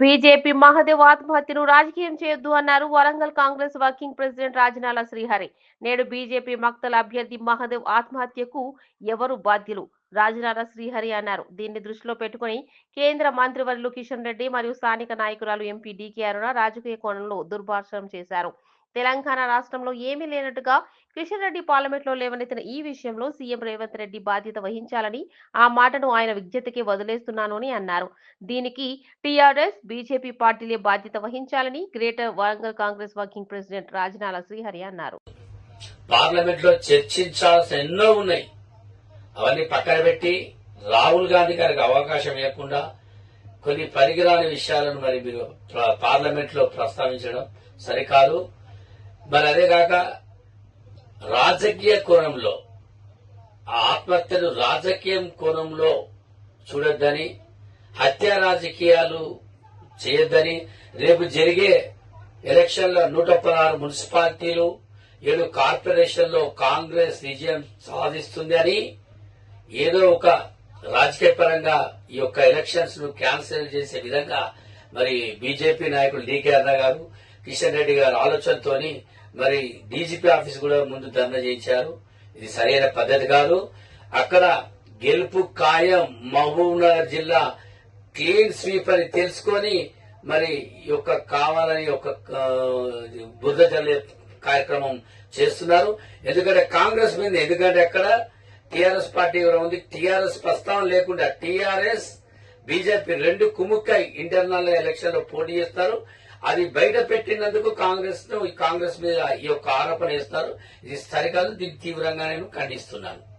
BJP Mahadev ఆత్మహత్యను రాజకీయం చేయొద్దు అన్నారు వరంగల్ కాంగ్రెస్ వర్కింగ్ ప్రెసిడెంట్ రాజనాల శ్రీహరి. నేడు బీజేపీ మక్తల అభ్యర్థి మహదేవ్ ఆత్మహత్యకు ఎవరు బాధ్యులు? రాజనాల శ్రీహరి అన్నారు. దీన్ని దృష్టిలో పెట్టుకుని కేంద్ర మంత్రివర్యులు కిషన్ రెడ్డి మరియు స్థానిక నాయకురాలు ఎంపీ డీకే అరుణ రాజకీయ కోణంలో దుర్భాషణం చేశారు. తెలంగాణ రాష్ట్రంలో ఏమీ లేనట్టుగా కిషన్ రెడ్డి పార్లమెంట్లో లేవనెత్తిన ఈ విషయంలో సీఎం రేవంత్ రెడ్డి బాధ్యత వహించాలని ఆ మాటను ఆయన విజ్ఞతకి వదిలేస్తున్నాను అని అన్నారు. దీనికి టీఆర్ఎస్ బీజేపీ పార్టీలే బాధ్యత వహించాలని greater Warangal Congress working president Rajanala Srihari అన్నారు. పార్లమెంట్లో చర్చించాల్సిన ఎన్నో ఉన్నాయి. అవన్నీ పక్కన పెట్టి రాహుల్ గాంధీ గారికి అవకాశం ఇవ్వకుండా కొన్ని పనికిరాని విషయాలను మరి మీరు పార్లమెంట్లో ప్రస్తావించడం సరికాదు. మరి అదే కాక రాజకీయ కోణంలో ఆ ఆత్మహత్యను రాజకీయం కోణంలో చూడొద్దని హత్య రాజకీయాలు చేయొద్దని రేపు జరిగే ఎలక్షన్ల నూట పదహారు మున్సిపాలిటీలు ఏడు కార్పొరేషన్లో కాంగ్రెస్ విజయం సాధిస్తుంది అని ఏదో ఒక రాజకీయ పరంగా ఈ యొక్క ఎలక్షన్స్ను క్యాన్సిల్ చేసే విధంగా మరి బీజేపీ నాయకులు డీకే అన్న గారు కిషన్ రెడ్డి గారు ఆలోచనతోని మరి డీజీపీ ఆఫీస్ కూడా ముందు ధర్నా చేయించారు. ఇది సరైన పద్ధతి కాదు. అక్కడ గెలుపు ఖాయం మహబూబ్నగర్ జిల్లా క్లీన్ స్వీప్ అని తెలుసుకొని మరి ఈ యొక్క కావాలని ఒక బురద కార్యక్రమం చేస్తున్నారు. ఎందుకంటే కాంగ్రెస్ మీద ఎందుకంటే అక్కడ టిఆర్ఎస్ పార్టీ కూడా ఉంది. టిఆర్ఎస్ ప్రస్తావన లేకుండా టిఆర్ఎస్ బీజేపీ రెండు కుముక్కై ఇంటర్నల్ ఎలక్షన్లో పోటీ చేస్తారు. అది బయట పెట్టినందుకు కాంగ్రెస్ కాంగ్రెస్ మీద ఈ యొక్క ఆరోపణ వేస్తారు. ఇది సరికాదు దీన్ని తీవ్రంగా నేను ఖండిస్తున్నాను.